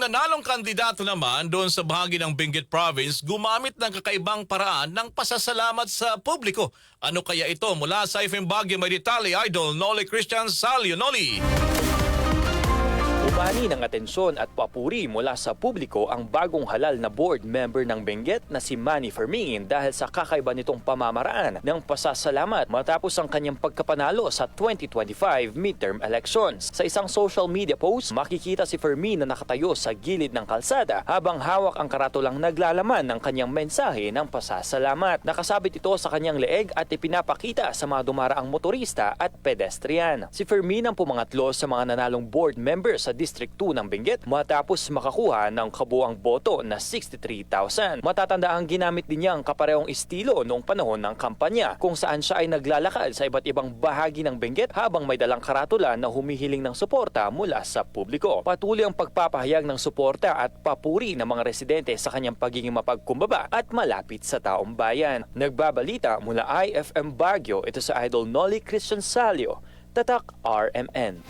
nanalong kandidato naman doon sa bahagi ng Benguet Province gumamit ng kakaibang paraan ng pasasalamat sa publiko. Ano kaya ito mula sa FM may detalye idol Noli Christian Salio Noli. Umani ng atensyon at papuri mula sa publiko ang bagong halal na board member ng Benguet na si Manny Fermin dahil sa kakaiba nitong pamamaraan ng pasasalamat matapos ang kanyang pagkapanalo sa 2025 midterm elections. Sa isang social media post, makikita si Fermin na nakatayo sa gilid ng kalsada habang hawak ang karatulang naglalaman ng kanyang mensahe ng pasasalamat. Nakasabit ito sa kanyang leeg at ipinapakita sa mga dumaraang motorista at pedestrian. Si Fermin ang pumangatlo sa mga nanalong board member sa District 2 ng Benguet matapos makakuha ng kabuang boto na 63,000. Matatanda ang ginamit din niya ang kaparehong estilo noong panahon ng kampanya kung saan siya ay naglalakad sa iba't ibang bahagi ng Benguet habang may dalang karatula na humihiling ng suporta mula sa publiko. Patuloy ang pagpapahayag ng suporta at papuri ng mga residente sa kanyang pagiging mapagkumbaba at malapit sa taong bayan. Nagbabalita mula IFM Baguio ito sa Idol Nolly Christian Salio, Tatak RMN.